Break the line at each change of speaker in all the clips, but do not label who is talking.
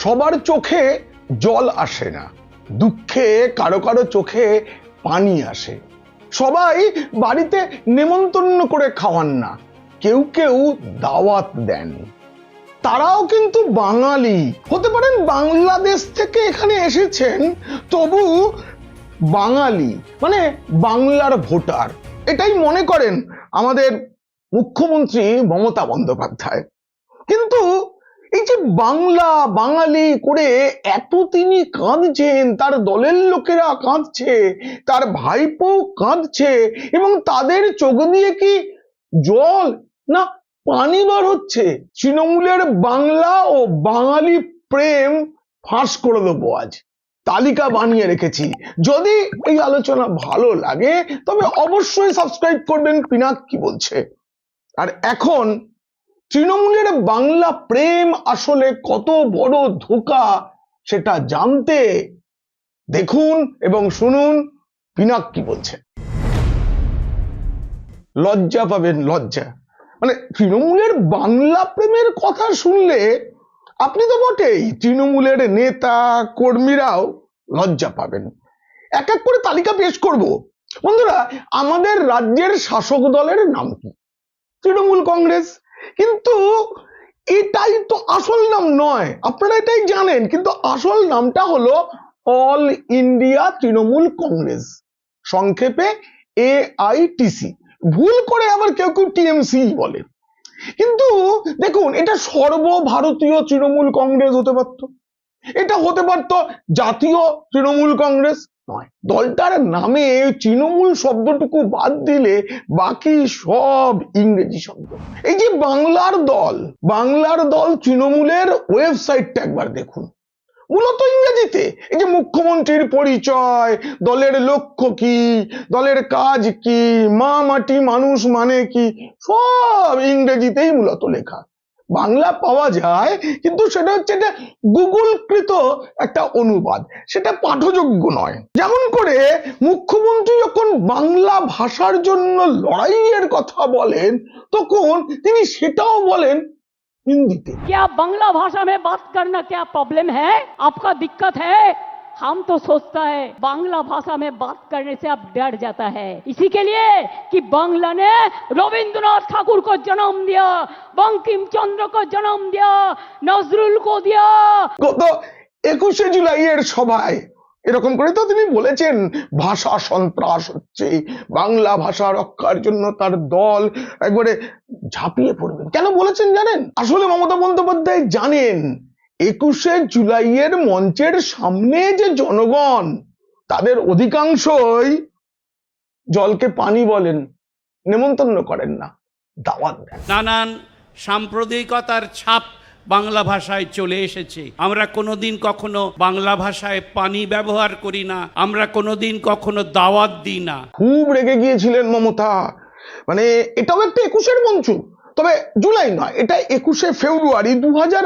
সবার চোখে জল আসে না, দুঃখে কারও কারও চোখে পানি আসে। সবাই বাড়িতে নেমন্তন্ন করে খাওয়ান না, কেউ কেউ দাওয়াত দেন। তারাও কিন্তু বাঙালি। হতে পারেন বাংলাদেশ থেকে এখানে এসেছেন, তবু বাঙালি মানে বাংলার ভোটার। এটাই মনে করেন আমাদের মুখ্যমন্ত্রী মমতা বন্দ্যোপাধ্যায়। কিন্তু এই যে বাংলা, বাঙালি করে এত তিনি কাঁদছেন, তার দলের লোকেরা কাঁদছে, তার ভাইপো কাঁদছে, এবং তাদের চোখ দিয়ে কি জল না পানি বার হচ্ছে? তৃণমূলের বাংলা ও বাঙালি প্রেম ফাঁস করে দেবো আজ। তালিকা বানিয়ে রেখেছি। যদি এই আলোচনা ভালো লাগে, তবে অবশ্যই সাবস্ক্রাইব করবেন। পিনাক কি বলছে? আর এখন তৃণমূলের বাংলা প্রেম আসলে কত বড় ধোকা সেটা জানতে দেখুন এবং শুনুন পিনাক কি বলছে। লজ্জা পাবেন, লজ্জা। মানে তৃণমূলের বাংলা প্রেমের কথা শুনলে আপনি তো বটেই, তৃণমূলের নেতা, কর্মীরাও লজ্জা পাবেন। এক এক করে তালিকা পেশ করব। বন্ধুরা, আমাদের রাজ্যের শাসক দলের নাম কি? তৃণমূল কংগ্রেস কিন্তু এটাই তো আসল নাম নয়। আপনারা এটাই জানেন, কিন্তু আসল নামটা হলো অল ইন্ডিয়া তৃণমূল কংগ্রেস। সংক্ষেপে এআইটিসি। ভুল করে আবার কেউ কেউ টিএমসি বলে। কিন্তু দেখুন, এটা সর্বভারতীয় তৃণমূল কংগ্রেস হতে পারত। এটা হতে পারত জাতীয় তৃণমূল কংগ্রেস। নয়। দলটার নামে তৃণমূল শব্দটুকু বাদ দিলে বাকি সব ইংরেজি শব্দ। এই যে বাংলার দল বাংলার দল তৃণমূলের ওয়েবসাইটটা একবার দেখুন। মূলত ইংরেজিতে। এই যে মুখ্যমন্ত্রীর পরিচয়, দলের লক্ষ্য কি, দলের কাজ কি, মা মাটি মানুষ মানে কি, সব ইংরেজিতেই মূলত লেখা। বাংলা পাওয়া যায় কিন্তু সেটা হচ্ছে এটা গুগলকৃত একটা অনুবাদ সেটা পাঠযোগ্য নয় যেমন করে মুখ্যমন্ত্রী যখন বাংলা ভাষার জন্য লড়াইয়ের কথা বলেন তখন তিনি সেটাও বলেন হিন্দিতে
क्या बांग्ला भाषा में बात करना क्या प्रॉब्लम है आपका दिक्कत है हम तो सोचता है बांग्ला भाषा में बात करने से आप डर जाता है इसी के लिए कि बांग्ला ने रविंद्रनाथ ठाकुर को जन्म दिया बंकिम चंद्र को जन्म दिया नजरुल को दिया
গত একুশে জুলাইয়ের সভায় এরকম করে তো তিনি বলেছেন ভাষা সন্ত্রাস হচ্ছে বাংলা ভাষা রক্ষার জন্য তার দল একবারে ঝাঁপিয়ে পড়বেন কেন বলেছেন জানেন আসলে মমতা বন্দ্যোপাধ্যায় জানেন একুশে জুলাইয়ের মঞ্চের সামনে যে জনগণ তাদের অধিকাংশই জলকে পানি বলেন নেমন্তন্ন করেন না দাওয়াত দেন।
নানান সাম্প্রদায়িকতার ছাপ বাংলা ভাষায় চলে এসেছে। আমরা কোনোদিন কখনো বাংলা ভাষায় পানি ব্যবহার করি না আমরা কোনোদিন কখনো দাওয়াত দিই না।
খুব রেগে গিয়েছিলেন মমতা। মানে এটাও একটা একুশের মঞ্চ তবে জুলাই নয় এটা একুশে ফেব্রুয়ারি দু হাজার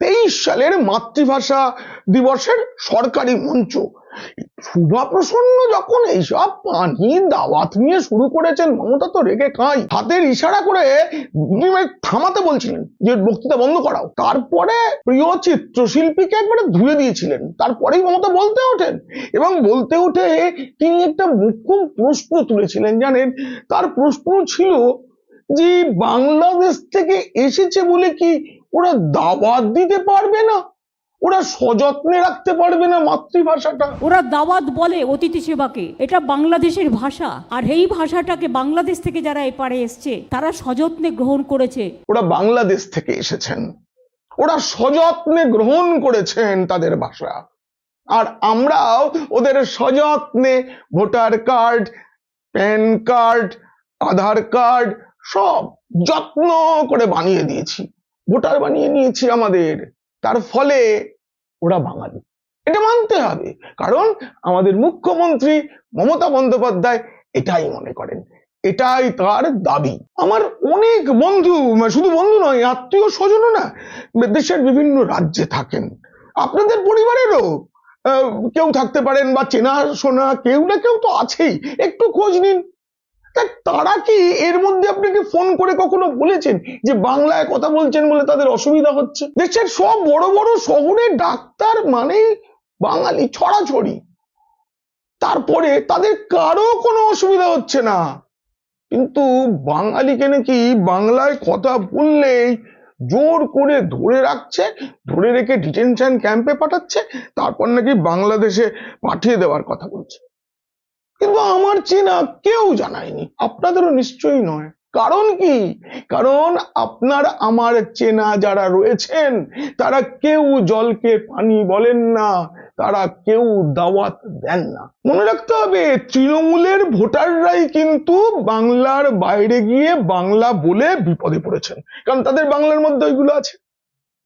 তেইশ সালের মাতৃভাষা দিবসের সরকারি মঞ্চ। শুভা প্রসন্ন যখন এইসব পানি দাওয়াত নিয়ে শুরু করেছেন মমতা তো রেগে খাই। হাতের ইশারা করে থামাতে বলছিলেন যে বক্তৃতা বন্ধ করাও। তারপরে প্রিয় চিত্রশিল্পীকে একবারে ধুয়ে দিয়েছিলেন। তারপরেই মমতা বলতে ওঠেন এবং বলতে উঠে তিনি একটা মুখ্য প্রশ্ন তুলেছিলেন, জানেন? তার প্রশ্ন ছিল যে বাংলাদেশ থেকে এসেছে বলে কি ওরা দাওয়াত দিতে পারবে না। ওরা সযত্নে রাখতে পারবে না মাতৃভাষাটা।
ওরা দাওয়াত বলে অতিথি সেবাকে। এটা বাংলাদেশের ভাষা। আর এই ভাষাটাকে বাংলাদেশ থেকে যারা এপারে এসছে তারা সযত্নে গ্রহণ করেছে।
ওরা বাংলাদেশ থেকে এসেছেন। ওরা সযত্নে গ্রহণ করেছেন তাদের ভাষা। আর আমরাও ওদের সযত্নে voter card PAN card Aadhaar card সব যত্ন করে বানিয়ে দিয়েছি। ভোটার বানিয়ে নিয়েছি আমাদের। তার ফলে ওরা বাঙালি। এটা মানতে হবে। কারণ আমাদের মুখ্যমন্ত্রী মমতা বন্দ্যোপাধ্যায় এটাই মনে করেন। এটাই তার দাবি। আমার অনেক বন্ধু মানে শুধু বন্ধু নয়, আত্মীয় স্বজনও না, দেশের বিভিন্ন রাজ্যে থাকেন। আপনাদের পরিবারেরও কেউ থাকতে পারেন বা চেনা শোনা কেউ না কেউ তো আছেই। একটু খোঁজ নিন। তারা কি এর মধ্যে আপনাকে ফোন করে কখনো বলেছেন যে বাংলায় কথা বলছেন বলে তাদের অসুবিধা হচ্ছে? দেশের সব বড় বড় শহরে ডাক্তার মানেই বাঙালি, ছড়াছড়ি। তারপরে তাদের কারও কোনো অসুবিধা হচ্ছে না। কিন্তু বাঙালিকে নাকি বাংলায় কথা বললেই জোর করে ধরে রাখছে, ধরে রেখে ডিটেনশন ক্যাম্পে পাঠাচ্ছে, তারপর নাকি বাংলাদেশে পাঠিয়ে দেওয়ার কথা বলছে। কিন্তু আমার চেনা কেউ জানায়নি। আপনাদেরও নিশ্চয়ই নয়। কারণ কি? কারণ আপনার, আমার চেনা যারা রয়েছেন, তারা কেউ জলকে পানি বলেন না, তারা কেউ দাওয়াত দেন না। মনে রাখতে হবে, তৃণমূলের ভোটাররাই কিন্তু বাংলার বাইরে গিয়ে বাংলা বলে বিপদে পড়েছেন। কারণ তাদের বাংলার মধ্যে ওইগুলো আছে,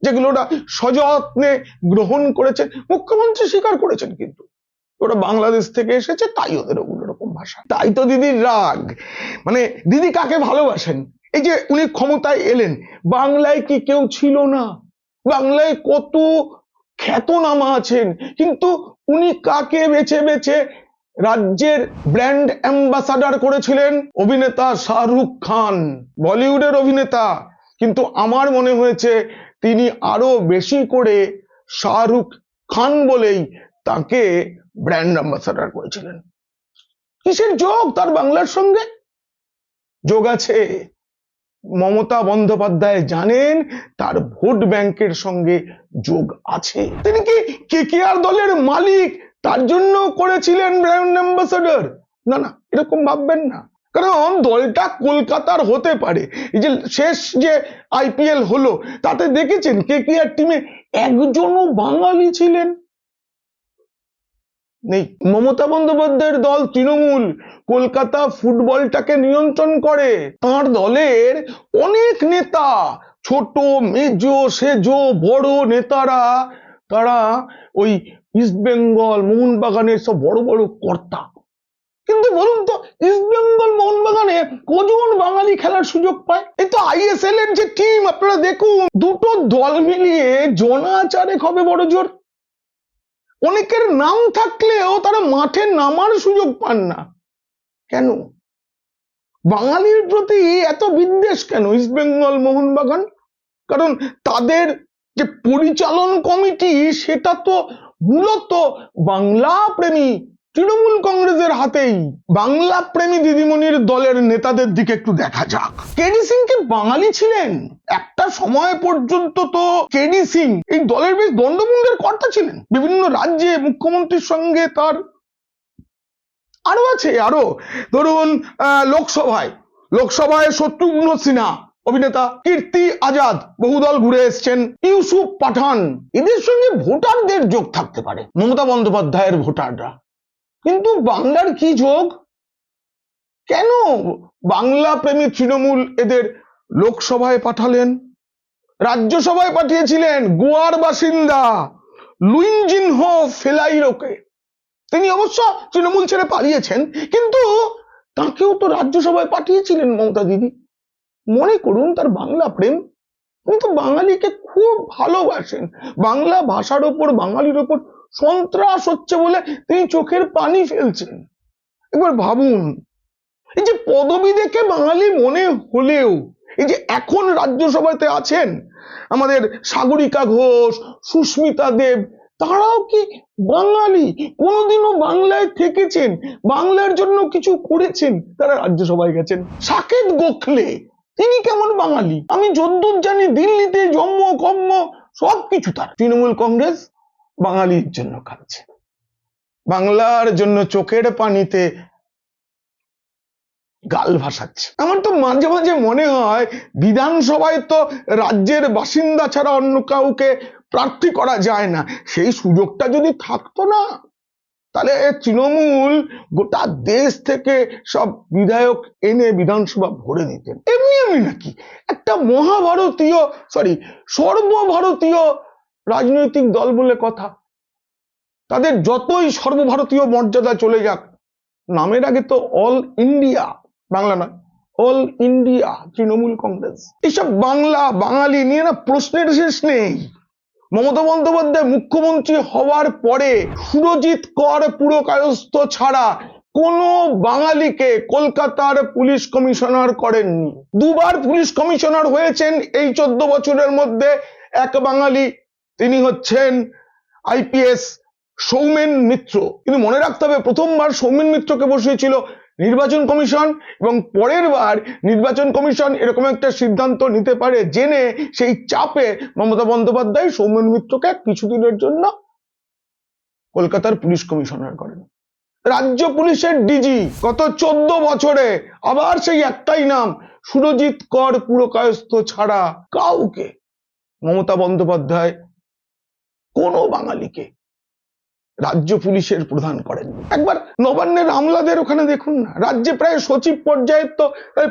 যেগুলো ওরা সযত্নে গ্রহণ করেছেন, মুখ্যমন্ত্রী স্বীকার করেছেন কিন্তু। ওরা বাংলাদেশ থেকে এসেছে, তাই ওদের ওগুলো রকম ভাষা। তাই তো দিদির রাগ। মানে দিদি কাকে ভালোবাসেন? এই যে উনি ক্ষমতায় এলেন, বাংলায় কি কেউ ছিল না? বাংলায় কত খ্যাতনামা আছেন, কিন্তু উনি কাকে বেছে বেছে রাজ্যের ব্র্যান্ড অ্যাম্বাসাডার করেছিলেন? অভিনেতা শাহরুখ খান, বলিউডের অভিনেতা। কিন্তু আমার মনে হয়েছে, তিনি আরও বেশি করে শাহরুখ খান বলেই তাকে ব্র্যান্ড অ্যাম্বাসাডার করেছিলেন। কিসের যোগ তার বাংলার সঙ্গে? যোগ আছে, মমতা বন্দ্যোপাধ্যায় জানেন, তার ভোট ব্যাংকের সঙ্গে যোগ আছে। তিনি কি কেকেআর দলের মালিক? তার জন্য করেছিলেন ব্র্যান্ড অ্যাম্বাসাডার না না, এরকম ভাববেন না। কারণ দলটা কলকাতার হতে পারে। এই যে শেষ যে আইপিএল হলো, তাতে দেখেছেন কেকেআর টিমে একজনও বাঙালি ছিলেন। নেই। মমতা বন্দ্যোপাধ্যায়ের দল তৃণমূল, কলকাতা ফুটবলটাকে নিয়ন্ত্রণ করে। তার দলের অনেক নেতা, ছোট, মেজো, সেজো, বড় নেতারা, তারা ওই ইস্ট বেঙ্গল মোহনবাগানের সব বড় বড় কর্তা। কিন্তু বলুন তো ইস্ট বেঙ্গল মোহনবাগানে কজন বাঙালি খেলার সুযোগ পায়? এই তো আইএসএল এর যে টিম আপনারা দেখুন, দুটো দল মিলিয়ে জনা চারেক হবে বড় জোর অনেকের নাম থাকলেও তারা মাঠে নামার সুযোগ পান না। কেন? বাঙালির প্রতি এত বিদ্বেষ কেন? ইস্ট বেঙ্গল মোহনবাগান? কারণ তাদের যে পরিচালন কমিটি, সেটা তো মূলত বাংলা প্রেমী তৃণমূল কংগ্রেসের হাতেই বাংলা প্রেমী দিদিমণির দলের নেতাদের দিকে একটু দেখা যাক। কেডি সিং কি বাঙালি ছিলেন? একটা সময় পর্যন্ত তো কেডি সিং এই দলের বেশ দণ্ডমুণ্ডের কর্তা ছিলেন। বিভিন্ন রাজ্যে মুখ্যমন্ত্রীর সঙ্গে তার আরও আছে, আরও। ধরুন লোকসভায় লোকসভায় শত্রুঘ্ন সিনহা, অভিনেতা কীর্তি আজাদ, বহুদল ঘুরে এসছেন। ইউসুফ পাঠান, এদের সঙ্গে ভোটারদের যোগ থাকতে পারে। মমতা বন্দ্যোপাধ্যায়ের ভোটাররা। কিন্তু বাংলার কি যোগ? কেন বাংলা প্রেমী তৃণমূল এদের লোকসভায় পাঠালেন? রাজ্যসভায় পাঠিয়েছিলেন গোয়ার বাসিন্দা লুইনজিনহো ফেলাইরোকে। তিনি অবশ্য তৃণমূল ছেড়ে পালিয়েছেন, কিন্তু তাকেও তো রাজ্যসভায় পাঠিয়েছিলেন মমতা দিদি। মনে করুন তার বাংলা প্রেম। তিনি তো বাঙালিকে খুব ভালোবাসেন। বাংলা ভাষার ওপর, বাঙালির ওপর সন্ত্রাস হচ্ছে বলে তিনি চোখের পানি ফেলছেন। একবার ভাবুন, এই যে পদবি দেখে বাঙালি মনে হলেও, এই যে এখন রাজ্যসভাতে আছেন আমাদের সাগরিকা ঘোষ, সুস্মিতা দেব, তারাও কি বাঙালি? কোনোদিনও বাংলায় থেকেছেন? বাংলার জন্য কিছু করেছেন? তারা রাজ্যসভায় গেছেন। সাকেত গোখলে, তিনি কেমন বাঙালি? আমি যদ্দূর জানি দিল্লিতে জন্ম কর্ম সবকিছু তার। তৃণমূল কংগ্রেস বাঙালির জন্য খাচ্ছে বাংলার জন্য চোখের পানিতে গাল ভাসাচ্ছে। আমার তো মাঝে মাঝে মনে হয়, বিধানসভায় তো রাজ্যের বাসিন্দা ছাড়া অন্য কাউকে প্রার্থী করা যায় না। সেই সুযোগটা যদি থাকতো না, তাহলে তৃণমূল গোটা দেশ থেকে সব বিধায়ক এনে বিধানসভা ভরে দিতেন। এমনি এমনি নাকি একটা মহাভারতীয় সরি সর্বভারতীয় রাজনৈতিক দল বলে কথা। তাদের যতই সর্বভারতীয় মর্যাদা চলে যাক, নামের আগে তো অল ইন্ডিয়া, বাংলা নয়, অল ইন্ডিয়া, তৃণমূল কংগ্রেস। এইসব বাংলা, বাঙালি নিয়ে না প্রশ্নের শেষ নেই। মমতা বন্দ্যোপাধ্যায় মুখ্যমন্ত্রী হওয়ার পরে সুরজিৎ কর পুরকায়স্থ ছাড়া কোনো বাঙালিকে কলকাতার পুলিশ কমিশনার করেননি। দুবার পুলিশ কমিশনার হয়েছেন এই চোদ্দ বছরের মধ্যে এক বাঙালি। তিনি হচ্ছেন আইপিএস সৌমেন মিত্র। কিন্তু মনে রাখতে হবে, প্রথমবার সৌমেন মিত্রকে বসিয়েছিল নির্বাচন কমিশন এবং পরের বার নির্বাচন কমিশন এরকম একটা সিদ্ধান্ত নিতে পারে জেনে সেই চাপে মমতা বন্দ্যোপাধ্যায় সৌমেন মিত্রকে কিছুদিনের জন্য কলকাতার পুলিশ কমিশনার করেন। রাজ্য পুলিশের ডিজি গত চোদ্দ বছরে আবার সেই একটাই নাম, সুরজিৎ কর পুরকায়স্থ ছাড়া কাউকে। মমতা বন্দ্যোপাধ্যায় কোনো বাঙালিকে রাজ্য পুলিশের প্রধান করেন। একবার নবান্নের আমলাদের ওখানে দেখুন না, রাজ্যে প্রায় সচিব পর্যায়ে তো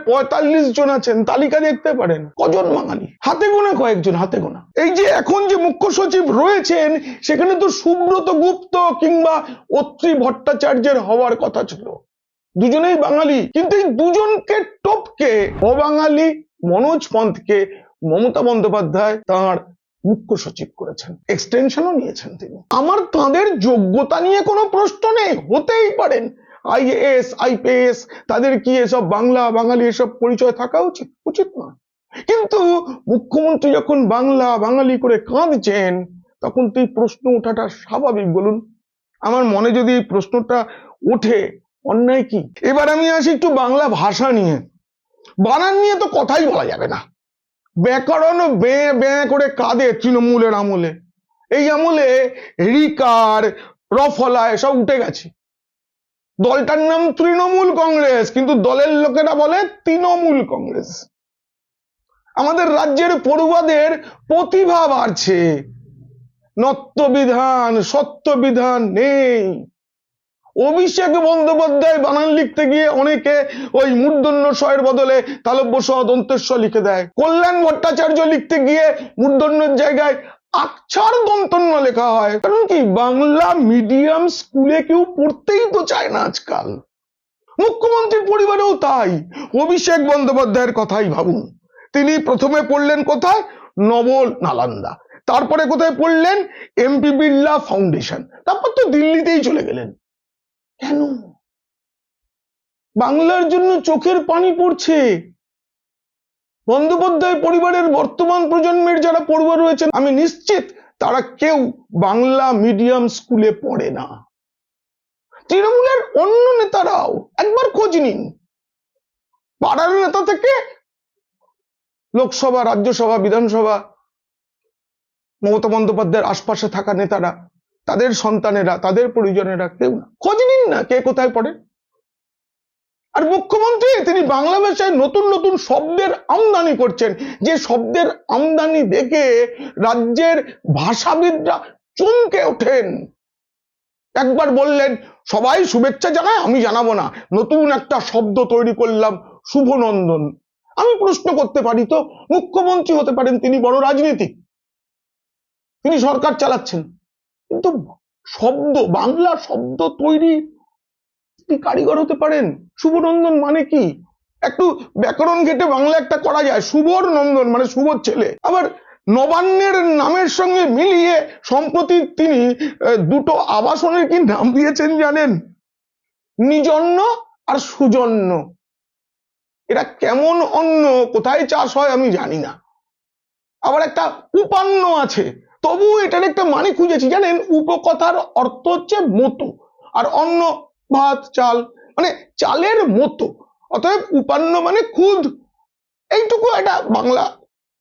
পঁয়তাল্লিশ জন আছেন, তালিকা দেখতে পারেন। কজন বাঙালি? হাতে গোনা কয়েকজন, হাতে গোনা। এই যে এখন যে মুখ্য সচিব রয়েছেন, সেখানে তো সুব্রত গুপ্ত কিংবা অত্রি ভট্টাচার্যের হওয়ার কথা ছিল। দুজনেই বাঙালি, কিন্তু এই দুজনকে টপকে অবাঙালি মনোজ পন্থকে মমতা বন্দ্যোপাধ্যায় তাঁর মুখ্য সচিব করেছেন। এক্সটেনশনও নিয়েছেন তিনি। আমার তাদের যোগ্যতা নিয়ে কোনো প্রশ্ন নেই, হতেই পারেন। আইএএস আইপিএস তাদের কি এসব বাংলা, বাঙালি এসব পরিচয় থাকা উচিত? উচিত নয় কিন্তু মুখ্যমন্ত্রী যখন বাংলা, বাঙালি করে কাঁদছেন, তখন তো এই প্রশ্ন ওঠাটা স্বাভাবিক, বলুন। আমার মনে যদি এই প্রশ্নটা ওঠে, অন্যায় কি? এবার আমি আসি একটু বাংলা ভাষা নিয়ে। বানান নিয়ে তো কথাই বলা যাবে না। ব্যাকরণ বেঁ বেঁ করে কাঁদে তৃণমূলের আমলে। এই আমলে রিকার রফলা এসব উঠে গেছে। দলটার নাম তৃণমূল কংগ্রেস, কিন্তু দলের লোকেরা বলে তৃণমূল কংগ্রেস। আমাদের রাজ্যের পড়ুয়াদের প্রতিভা বাড়ছে। নত্য বিধান সত্য বিধান নেই। অভিষেক বন্দ্যোপাধ্যায় বানান লিখতে গিয়ে অনেকে ওই মূর্ধন্য স্বয়ের বদলে তালব্য স দন্তেস্ব লিখে দেয়। কল্যাণ ভট্টাচার্য লিখতে গিয়ে মূর্ধন্যের জায়গায় আকছার দন্তন্য লেখা হয়। কারণ কি? বাংলা মিডিয়াম স্কুলে কেউ পড়তেই তো চায় না আজকাল। মুখ্যমন্ত্রীর পরিবারেও তাই। অভিষেক বন্দ্যোপাধ্যায়ের কথাই ভাবুন। তিনি প্রথমে পড়লেন কোথায়? নবল নালান্দা। তারপরে কোথায় পড়লেন? MP Birla foundation. তারপর তো দিল্লিতেই চলে গেলেন। কেন? বাংলার জন্য চোখের পানি পড়ছে। বন্দ্যোপাধ্যায় পরিবারের বর্তমান প্রজন্মের যারা পড়ুয়া রয়েছেন, আমি নিশ্চিত তারা কেউ বাংলা মিডিয়াম স্কুলে পড়ে না। তৃণমূলের অন্য নেতারাও একবার খোঁজ নিন। পাড়ার নেতা থেকে লোকসভা, রাজ্যসভা, বিধানসভা, মমতা বন্দ্যোপাধ্যায়ের আশপাশে থাকা নেতারা তাদের সন্তানেরা, তাদের পরিজনেরা কেউ না। খোঁজ নিন না কে কোথায় পড়ে। আর মুখ্যমন্ত্রী, তিনি বাংলা ভাষায় নতুন নতুন শব্দের আমদানি করছেন। যে শব্দের আমদানি দেখে রাজ্যের ভাষাবিদরা চমকে ওঠেন। একবার বললেন, সবাই শুভেচ্ছা জানায়, আমি জানাব না। নতুন একটা শব্দ তৈরি করলাম, শুভনন্দন। আমি প্রশ্ন করতে পারি তো, মুখ্যমন্ত্রী হতে পারেন, তিনি বড় রাজনীতিক। তিনি সরকার চালাচ্ছেন। কিন্তু শব্দ, বাংলা শব্দ তৈরি কারিগর হতে পারেন? শুভনন্দন মানে কি? একটু ব্যাকরণ ঘেটে বাংলা একটা করা যায়। শুভর নন্দন মানে শুভর ছেলে। আবার নবান্নের নামের সঙ্গে মিলিয়ে সম্প্রতি তিনি দুটো আবাসনের কি নাম দিয়েছেন জানেন? নিজন্য আর সুজন্য। এটা কেমন অন্ন, কোথায় চাষ হয় আমি জানি না। আবার একটা উপান্ন আছে। তবু এটার একটা মানে খুঁজেছি, জানেন? উপকথার অর্থ হচ্ছে মতো। আর অন্য ভাত, চাল মানে চালের মতো। অতএব উপান্ন মানে খুদ এইটুকু একটা বাংলা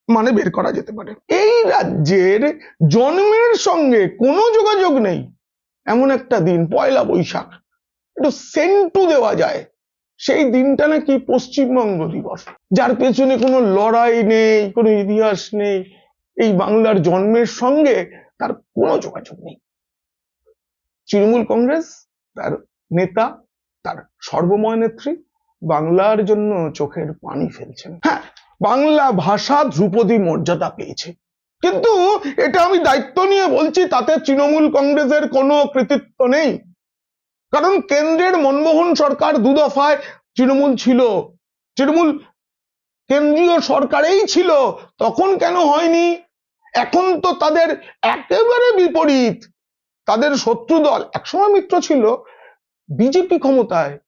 মানে বের করা যেতে পারে। এই রাজ্যের জন্মের সঙ্গে কোনো যোগাযোগ নেই। এমন একটা দিন, পয়লা বৈশাখ। একটু সেন্টু দেওয়া যায়। সেই দিনটা নাকি পশ্চিমবঙ্গ দিবস। যার পেছনে কোনো লড়াই নেই, কোনো ইতিহাস নেই। এই বাংলার জন্মের সঙ্গে তার কোনো যোগাযোগ নেই। তৃণমূল কংগ্রেস, তার নেতা, তার সর্বময় নেত্রী, বাংলার জন্য চোখের পানি ফেলছেন। হ্যাঁ বাংলা ভাষা ধ্রুপদী মর্যাদা পেয়েছে। কিন্তু এটা আমি দায়িত্ব নিয়ে বলছি, তাতে তৃণমূল কংগ্রেসের কোনো কৃতিত্ব নেই। কারণ কেন্দ্রের মনমোহন সরকার দু দফায় তৃণমূল ছিল। তৃণমূল কেন্দ্রীয় সরকারেই ছিল, তখন কেন হয়নি? এখন তো তাদের একেবারে বিপরীত। তাদের শত্রু দল একসময় মিত্র ছিল, বিজেপি ক্ষমতায়।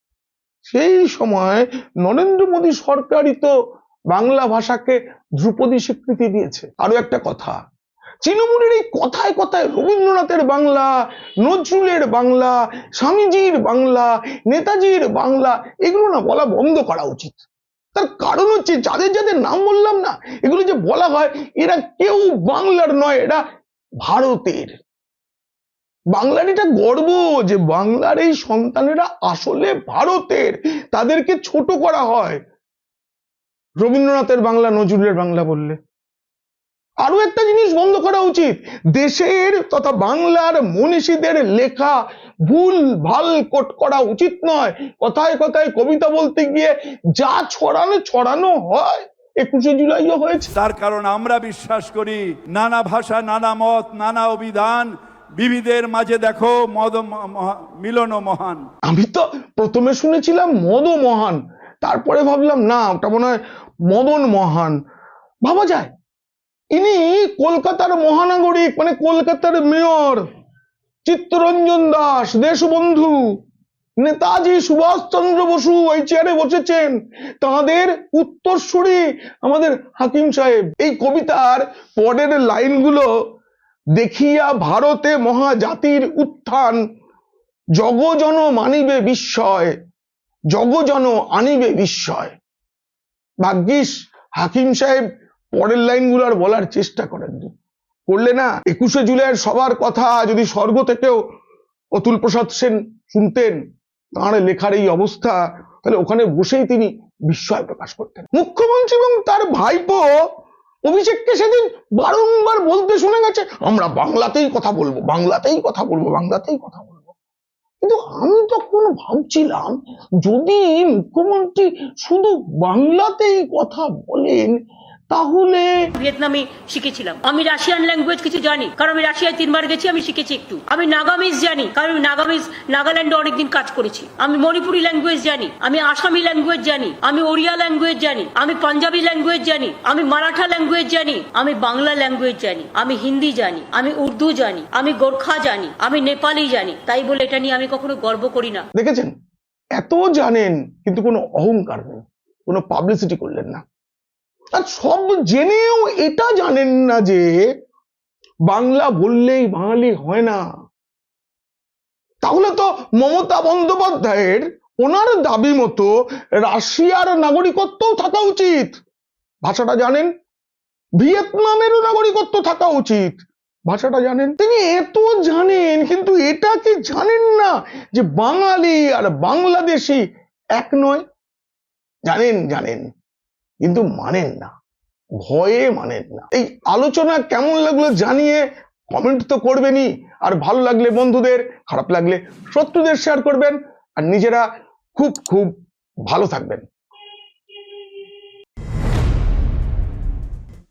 সেই সময় নরেন্দ্র মোদী সরকারই তো বাংলা ভাষাকে ধ্রুপদী স্বীকৃতি দিয়েছে। আরও একটা কথা, তৃণমূলের এই কথায় কথায় রবীন্দ্রনাথের বাংলা, নজরুলের বাংলা, স্বামীজির বাংলা, নেতাজির বাংলা, এগুলো না বলা বন্ধ করা উচিত। তার কারণ হচ্ছে যাদের যাদের নাম বললাম না, এগুলো যে বলা হয়, এরা কেউ বাংলার নয়, এরা ভারতের। বাংলার এটা গর্ব যে বাংলার এই সন্তানেরা আসলে ভারতের, তাদেরকে ছোট করা হয়। রবীন্দ্রনাথের বাংলা, নজরুলের বাংলা বললে। আরও একটা জিনিস বন্ধ করা উচিত। দেশের তথা বাংলার মনীষীদের লেখা ভুল ভালো কোট করা উচিত নয়। কথায় কথায় কবিতা বলতে গিয়ে যা ছড়ানো ছড়ানো হয় একুশে জুলাইও হয়েছে।
তার কারণ আমরা বিশ্বাস করি নানা ভাষা নানা মত নানা অভিধান বিবিধের মাঝে দেখো মদ মিলন মহান।
আমি তো প্রথমে শুনেছিলাম মদ মহান তারপরে ভাবলাম না ওটা মনে হয় মদন মহান। ভাবা যায়? ইনি কলকাতার মহানাগরিক মানে কলকাতার মেয়র চিত্তরঞ্জন দাস, দেশবন্ধু। নেতাজি সুভাষচন্দ্র বসু ওই চেয়ারে বসেছেন। তাদের উত্তরসূরি আমাদের হাকিম সাহেব। এই কবিতার পরের লাইনগুলো, দেখিয়া ভারতে মহাজাতির উত্থান জগজন মানিবে বিস্ময় জগজন আনিবে বিস্ময়। ভাগ্যিস হাকিম সাহেব পরের লাইনগুলো আর বলার চেষ্টা করেননি করলে না, একুশে জুলাইয়ের সবার কথা যদি স্বর্গ থেকেও অতুল প্রসাদ সেন শুনতেন, তাঁর লেখার এই অবস্থা, তাহলে ওখানে বসেই তিনি বিস্ময় প্রকাশ করতেন। মুখ্যমন্ত্রী এবং তার ভাইপো অভিষেককে সেদিন বারংবার বলতে শুনে গেছে, আমরা বাংলাতেই কথা বলব, বাংলাতেই কথা বলব, বাংলাতেই কথা বলব। কিন্তু আমি তখন ভাবছিলাম, যদি মুখ্যমন্ত্রী শুধু বাংলাতেই কথা বলেন তাহলে
ভিয়েতনামে শিখেছিলাম। আমি রাশিয়ান ল্যাঙ্গুয়েজ কিছু জানি। কারণ আমি রাশিয়ায় তিনবার গেছি আমি শিখেছি একটু। আমি নাগামিজ জানি কারণ আমি নাগামিজ নাগাল্যান্ডে অনেকদিন কাজ করেছি। আমি মণিপুরি ল্যাঙ্গুয়েজ জানি আমি আসামি ল্যাঙ্গুয়েজ জানি আমি ওড়িয়া ল্যাঙ্গুয়েজ জানি আমি পাঞ্জাবি ল্যাঙ্গুয়েজ জানি আমি মারাঠা ল্যাঙ্গুয়েজ জানি আমি বাংলা ল্যাঙ্গুয়েজ জানি আমি হিন্দি জানি আমি উর্দু জানি আমি গোর্খা জানি আমি নেপালি জানি। তাই বলে এটা নিয়ে আমি কখনো গর্ব করি না।
দেখেছেন? এত জানেন কিন্তু কোনো অহংকার নেই কোনো পাবলিসিটি করলেন না। আর সব জেনেও এটা জানেন না যে বাংলা বললেই বাঙালি হয় না। তাহলে তো মমতা বন্দ্যোপাধ্যায়ের ওনার দাবি মতো রাশিয়ার নাগরিকত্বও থাকা উচিত। ভাষাটা জানেন? ভিয়েতনামেরও নাগরিকত্ব থাকা উচিত। ভাষাটা জানেন? তিনি এত জানেন, কিন্তু এটা কি জানেন না যে বাঙালি আর বাংলাদেশি এক নয়? জানেন জানেন। কিন্তু মানেন না। ভয়ে মানেন না। এই আলোচনা কেমন লাগল জানিয়ে কমেন্ট তো করবেনই। আর ভালো লাগলে বন্ধুদের, খারাপ লাগলে শত্রুদের শেয়ার করবেন। আর নিজেরা খুব খুব ভালো থাকবেন।